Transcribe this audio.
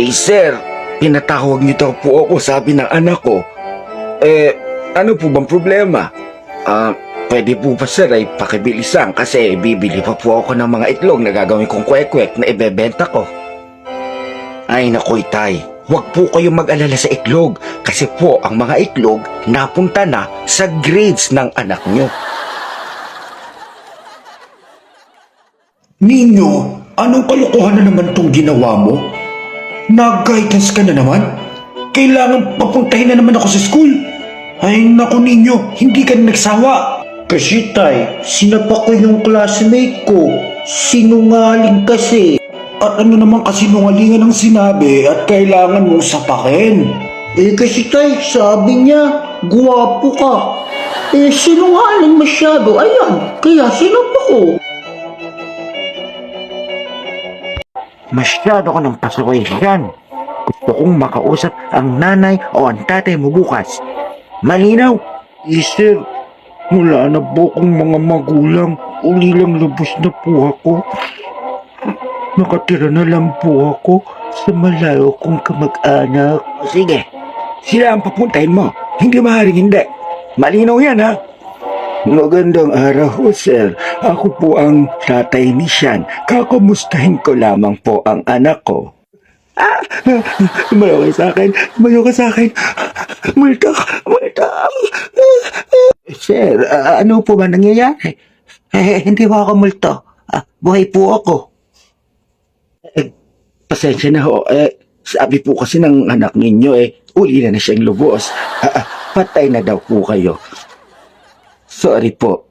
Eh, sir, pinatawag niyo daw po ako, sabi ng anak ko. Eh, ano po bang problema? Ah, pwede po ba sir ay pakibilisan kasi bibili pa po ako ng mga itlog na gagawin kong kwek-kwek na ibebenta ko. Ay naku, tay. Huwag po kayong mag-alala sa itlog kasi po ang mga itlog napunta na sa grades ng anak nyo. Ninyo, anong kalokohan na naman tong ginawa mo? Nag-guidance ka na naman? Kailangan papuntahin na naman ako sa school. Ay naku ninyo, hindi ka na nagsawa. Kasi tay, sinapak ko yung classmate ko. Sinungaling kasi. At ano naman kasinungalingan ang sinabi at kailangan mong sapakin? Eh kasi tay, sabi niya, guwapo ka. Eh sinungaling masyado, ayan, kaya sinapak ko. Masyado ka ng pasaway dyan. Gusto kong makausap ang nanay o ang tatay mo bukas. Malinaw? Eh, sir, wala na po akong mga magulang. Uli lang lubos na po ako. Nakatira na lang po ako sa malayo kong kamag-anak. Sige, sila ang papuntahin mo. Hindi maaaring hindi. Malinaw yan ha. Magandang araw ho, sir. Ako po ang tatay ni Sean. Kakamustahin ko lamang po ang anak ko. Ah! Tumayo ka sa akin. Tumayo ka sa akin. Multa ka. Multa. Sir, ano po ba nangyayari? Eh, hindi po ako multo. Ah, buhay po ako. Eh, pasensya na ho. Eh, sabi po kasi ng anak ninyo eh, uli na na siyang lubos. Ah, patay na daw po kayo. Sorry po.